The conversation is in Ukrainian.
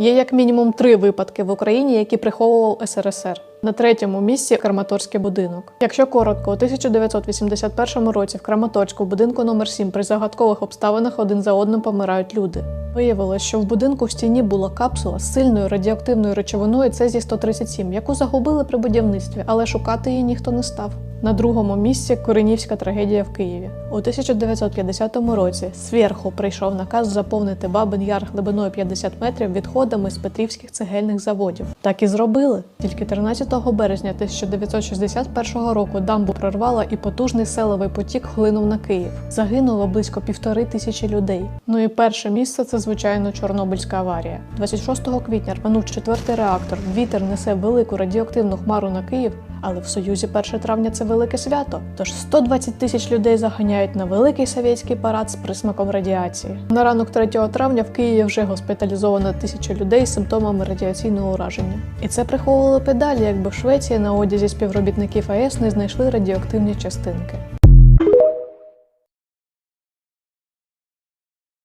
Є як мінімум три випадки в Україні, які приховував СРСР. На третьому місці Краматорський будинок. Якщо коротко, у 1981 році в Краматорську, будинку номер 7 при загадкових обставинах один за одним помирають люди. Виявилось, що в будинку в стіні була капсула з сильною радіоактивною речовиною цезій 137 яку загубили при будівництві, але шукати її ніхто не став. На другому місці Коренівська трагедія в Києві. У 1950 році зверху прийшов наказ заповнити Бабин Яр глибиною 50 метрів відходами з петрівських цегельних заводів. Так і зробили. Тільки 13 березня 1961 року дамбу прорвала і потужний селовий потік хлинув на Київ. Загинуло близько півтори тисячі людей. Ну і перше місце це звичайно Чорнобильська аварія. 26 квітня рванув четвертий реактор. Вітер несе велику радіоактивну хмару на Київ. Але в Союзі 1 травня це велике свято. Тож 120 тисяч людей заганяють на великий совєтський парад з присмаком радіації. На ранок 3 травня в Києві вже госпіталізовано тисячу людей з симптомами радіаційного ураження. І це приховувало педалі, якби в Швеції на одязі співробітників АЕС не знайшли радіоактивні частинки.